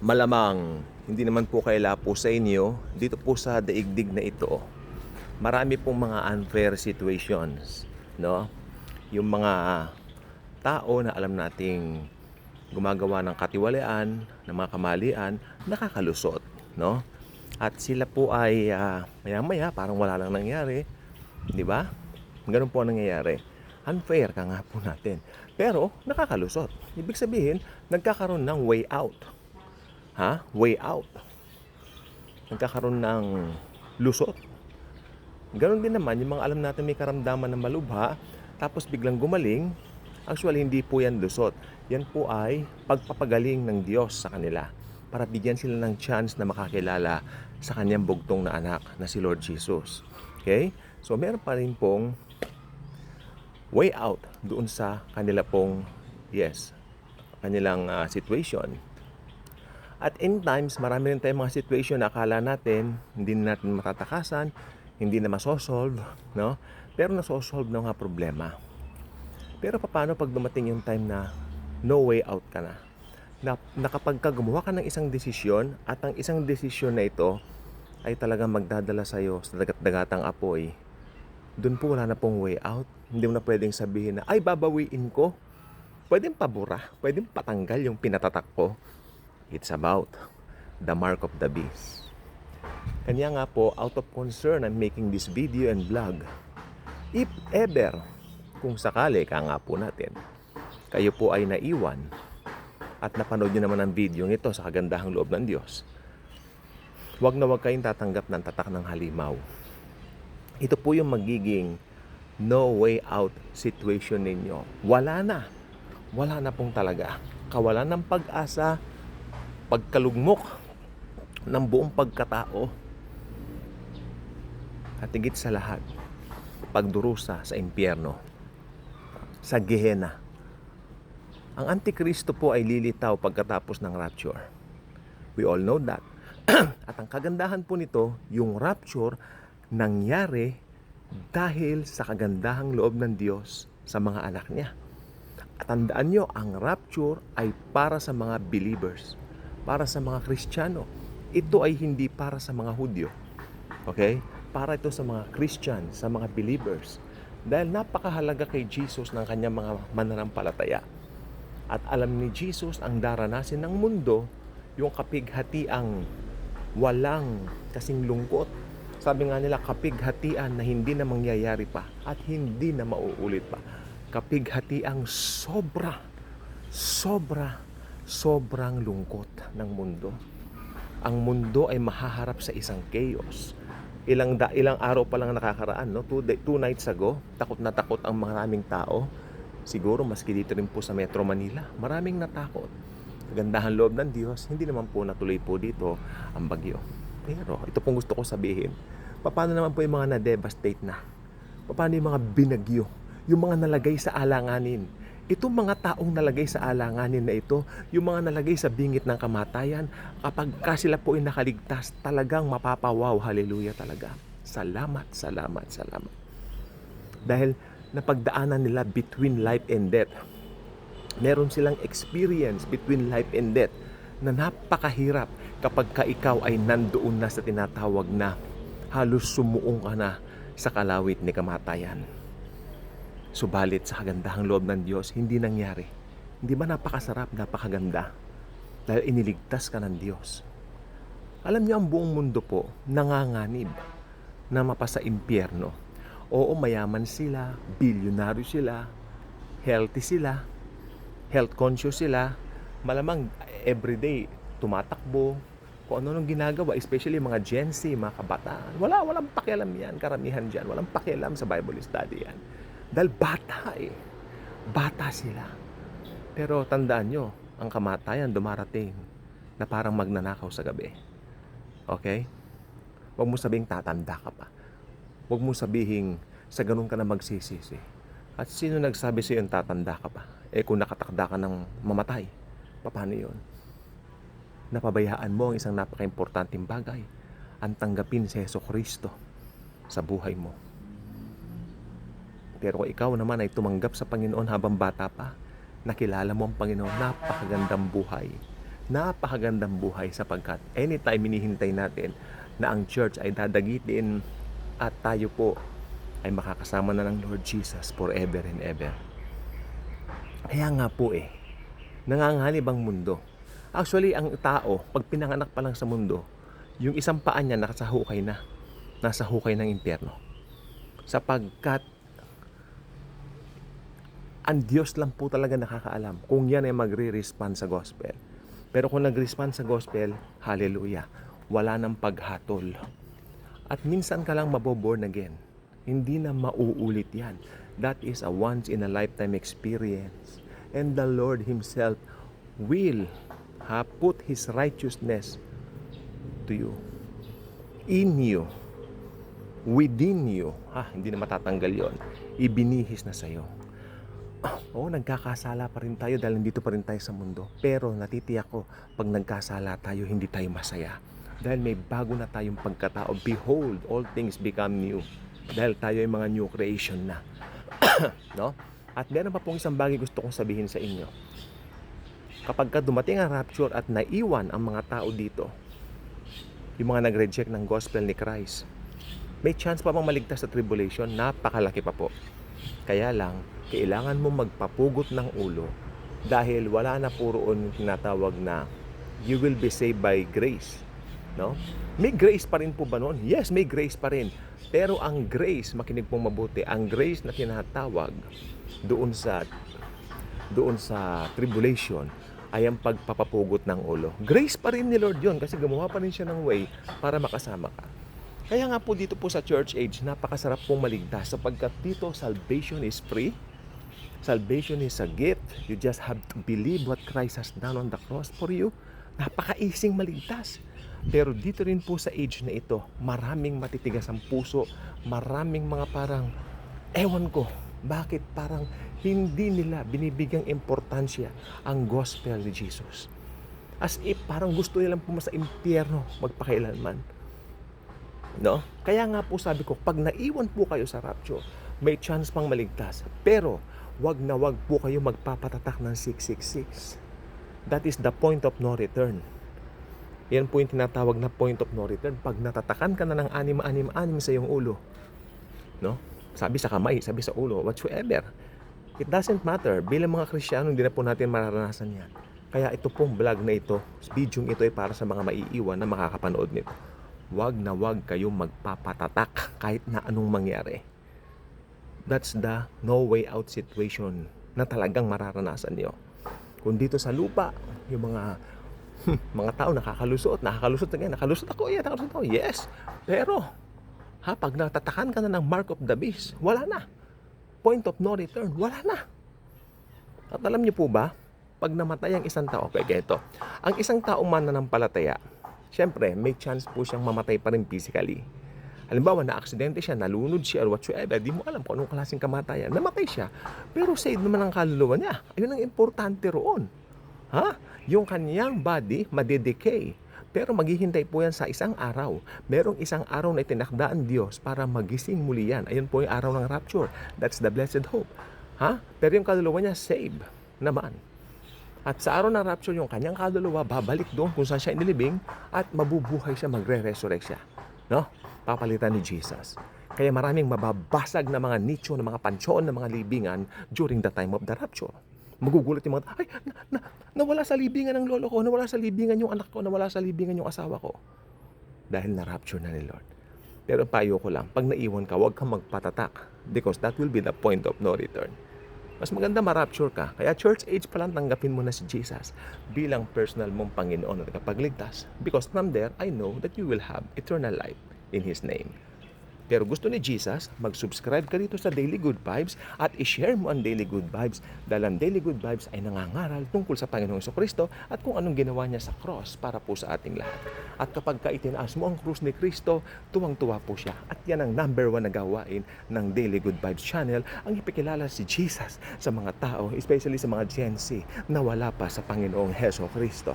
malamang hindi naman po kaila po sa inyo dito po sa daigdig na ito marami pong mga unfair situations no? Yung mga tao na alam nating gumagawa ng katiwalian ng mga kamalian nakakalusot no? At sila po ay ah, maya-maya parang wala lang nangyari di ba? Ganun po ang nangyayari. Unfair ka nga po natin. Pero nakakalusot. Ibig sabihin nagkakaroon ng way out ha way out nagkakaroon ng lusot Ganon din naman, yung mga alam natin may karamdaman na malubha, tapos biglang gumaling, actually hindi po yan lusot. Yan po ay pagpapagaling ng Diyos sa kanila para bigyan sila ng chance na makakilala sa kanyang bugtong na anak na si Lord Jesus. Okay? So meron pa rin pong way out doon sa kanila pong, yes, kanilang ah, situation. At in times, marami rin tayong mga situation na akala natin hindi na natin matatakasan, hindi na masosolve, no? Pero nasosolve na nga problema. Pero paano pag dumating yung time na no way out ka na? Na, na ka ng isang desisyon at ang isang desisyon na ito ay talagang magdadala sa iyo sa dagat-dagatang apoy, doon po wala na pong way out. Hindi mo na pwedeng sabihin na, ay babawiin ko. Pwedeng pabura, pwedeng patanggal yung pinatatak ko. It's about the mark of the beast. Kanya nga po, out of concern, I'm making this video and vlog. If ever, kung sakali ka nga po natin, kayo po ay naiwan at napanood nyo naman ang video ito sa kagandahang loob ng Diyos, huwag na huwag kayong tatanggap ng tatak ng halimaw. Ito po yung magiging no way out situation ninyo. Wala na. Wala na pong talaga. Kawalan ng pag-asa, pagkalugmok ng buong pagkatao, at higit sa lahat, pagdurusa sa impyerno, sa Gehenna. Ang Antikristo po ay lilitaw pagkatapos ng rapture. We all know that. At ang kagandahan po nito, yung rapture nangyari dahil sa kagandahang loob ng Diyos sa mga anak niya. At tandaan nyo, ang rapture ay para sa mga believers, para sa mga Kristiyano. Ito ay hindi para sa mga Hudyo. Okay? Para ito sa mga Christian, sa mga believers. Dahil napakahalaga kay Jesus ng kanyang mga mananampalataya. At alam ni Jesus ang daranasin ng mundo, yung kapighatiang walang kasing lungkot. Sabi nga nila, kapighatian na hindi na mangyayari pa at hindi na mauulit pa. Kapighatiang sobra, sobra, sobrang lungkot ng mundo. Ang mundo ay mahaharap sa isang chaos. Ilang da, ilang araw pa lang nakakaraan, no? Two, day- two nights ago, takot na takot ang maraming tao. Siguro maski dito rin po sa Metro Manila, maraming natakot. Kagandahan loob ng Diyos, hindi naman po natuloy po dito ang bagyo. Pero ito pong gusto ko sabihin, paano naman po yung mga na-devastate na? Paano yung mga binagyo? Yung mga nalagay sa alanganin? Itong mga taong nalagay sa alanganin na ito, yung mga nalagay sa bingit ng kamatayan, kapag ka sila po ay nakaligtas, talagang mapapawaw. Hallelujah talaga. Salamat, salamat, salamat. Dahil napagdaanan nila between life and death. Meron silang experience between life and death na napakahirap kapag ka ikaw ay nandoon na sa tinatawag na halos sumuong ka na sa kalawit ni kamatayan. Subalit sa kagandahang loob ng Diyos, hindi nangyari. Hindi ba napakasarap, napakaganda? Dahil iniligtas ka ng Diyos. Alam niyo ang buong mundo po nanganganib na mapasa impyerno. Oo, mayaman sila, bilyonaryo sila, healthy sila, health conscious sila. Malamang everyday tumatakbo, kung ano nung ginagawa, especially mga Gen Z, mga kabataan. Wala, walang pakialam yan, karamihan dyan. Walang pakialam sa Bible study yan. Dahil bata eh. Bata sila. Pero tandaan nyo, ang kamatayan dumarating na parang magnanakaw sa gabi. Okay? Huwag mo sabihing tatanda ka pa. Huwag mo sabihing sa ganun ka na magsisisi. At sino nagsabi sa yung tatanda ka pa? Eh kung nakatakda ka ng mamatay, paano yun? Napabayaan mo ang isang napaka-importanting bagay. Ang tanggapin si Yeso Kristo sa buhay mo. Pero ikaw naman ay tumanggap sa Panginoon habang bata pa, nakilala mo ang Panginoon, napakagandang buhay. napakagandang buhay sapagkat anytime minihintay natin na ang church ay dadagitin at tayo po ay makakasama na ng Lord Jesus forever and ever. Kaya nga po eh, nanganganib ang mundo. Actually, ang tao, pag pinanganak pa lang sa mundo, yung isang paa niya nasa hukay na. Nasa hukay ng impyerno. Sapagkat ang Diyos lang po talaga nakakaalam kung yan ay magre-respond sa gospel. Pero kung nag-respond sa gospel, hallelujah, wala nang paghatol. At minsan ka lang maboborn again. Hindi na mauulit yan. That is a once in a lifetime experience. And the Lord Himself will ha, put His righteousness to you. In you. Within you. Ha, hindi na matatanggal yon. Ibinihis na sa'yo. Oo, nagkakasala pa rin tayo dahil nandito pa rin tayo sa mundo. Pero natitiyak ko, pag nagkasala tayo, hindi tayo masaya. Dahil may bago na tayong pagkatao. Behold, all things become new. Dahil tayo ay mga new creation na. no? At meron pa pong isang bagay gusto kong sabihin sa inyo. Kapag ka dumating ang rapture at naiwan ang mga tao dito, yung mga nag-reject ng gospel ni Christ, may chance pa bang maligtas sa tribulation? Napakalaki pa po. Kaya lang, kailangan mo magpapugot ng ulo dahil wala na po roon tinatawag na you will be saved by grace. No? May grace pa rin po ba noon? Yes, may grace pa rin. Pero ang grace, makinig pong mabuti, ang grace na tinatawag doon sa doon sa tribulation ay ang pagpapapugot ng ulo. Grace pa rin ni Lord yon kasi gumawa pa rin siya ng way para makasama ka. Kaya nga po dito po sa church age, napakasarap pong maligtas sapagkat dito salvation is free. Salvation is a gift. You just have to believe what Christ has done on the cross for you. Napaka-ising maligtas. Pero dito rin po sa age na ito, maraming matitigas ang puso, maraming mga parang, ewan ko, bakit parang hindi nila binibigyang importansya ang gospel ni Jesus. As if parang gusto nilang pumasa impyerno magpakailanman. No? Kaya nga po sabi ko, pag naiwan po kayo sa rapture, may chance pang maligtas. Pero, wag na wag po kayo magpapatatak ng 666. That is the point of no return. Yan po yung tinatawag na point of no return. Pag natatakan ka na ng anim-anim-anim sa iyong ulo, no? Sabi sa kamay, sabi sa ulo, whatsoever. It doesn't matter. Bilang mga Kristiyano, hindi na po natin mararanasan yan. Kaya ito pong vlog na ito, video ito ay para sa mga maiiwan na makakapanood nito. Wag na wag kayong magpapatatak kahit na anong mangyari. That's the no way out situation na talagang mararanasan niyo. Kung dito sa lupa, yung mga mga tao nakakalusot, nakakalusot na ganyan, nakalusot ako, yeah, nakalusot ako, yes. Pero, ha, pag natatakan ka na ng mark of the beast, wala na. Point of no return, wala na. At alam niyo po ba, pag namatay ang isang tao, kaya ganito, ang isang tao man na palataya, syempre, may chance po siyang mamatay pa rin physically. Halimbawa, na-aksidente siya, nalunod siya, or whatsoever, di mo alam kung anong klaseng kamatayan. Namatay siya. Pero saved naman ang kaluluwa niya. Ayun ang importante roon. Ha? Yung kanyang body, madedecay. Pero maghihintay po yan sa isang araw. Merong isang araw na itinakdaan Diyos para magising muli yan. Ayun po yung araw ng rapture. That's the blessed hope. Ha? Pero yung kaluluwa niya, save naman. At sa araw ng rapture, yung kanyang kaluluwa, babalik doon kung saan siya inilibing at mabubuhay siya, magre-resurrect siya. No? Papalitan ni Jesus. Kaya maraming mababasag na mga nicho, na mga pansyon, na mga libingan during the time of the rapture. Magugulat yung mga, ay, na, na, nawala sa libingan ng lolo ko, nawala sa libingan yung anak ko, nawala sa libingan yung asawa ko. Dahil na-rapture na ni Lord. Pero payo ko lang, pag naiwan ka, huwag kang magpatatak because that will be the point of no return. Mas maganda ma-rapture ka. Kaya church age pa lang tanggapin mo na si Jesus bilang personal mong Panginoon at kapagligtas. Because from there, I know that you will have eternal life in His name. Pero gusto ni Jesus, mag-subscribe ka dito sa Daily Good Vibes at i-share mo ang Daily Good Vibes dahil ang Daily Good Vibes ay nangangaral tungkol sa Panginoong Kristo at kung anong ginawa niya sa cross para po sa ating lahat. At kapag ka itinaas mo ang krus ni Kristo, tuwang-tuwa po siya. At yan ang number one na gawain ng Daily Good Vibes channel, ang ipikilala si Jesus sa mga tao, especially sa mga Gen Z na wala pa sa Panginoong Heso Kristo.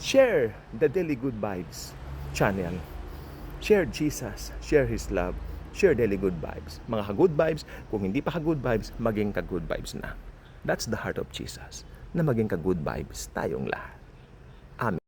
Share the Daily Good Vibes channel Share Jesus, share His love, share daily good vibes. Mga ka-good vibes, kung hindi pa ka-good vibes, maging ka-good vibes na. That's the heart of Jesus, na maging ka-good vibes tayong lahat. Amen.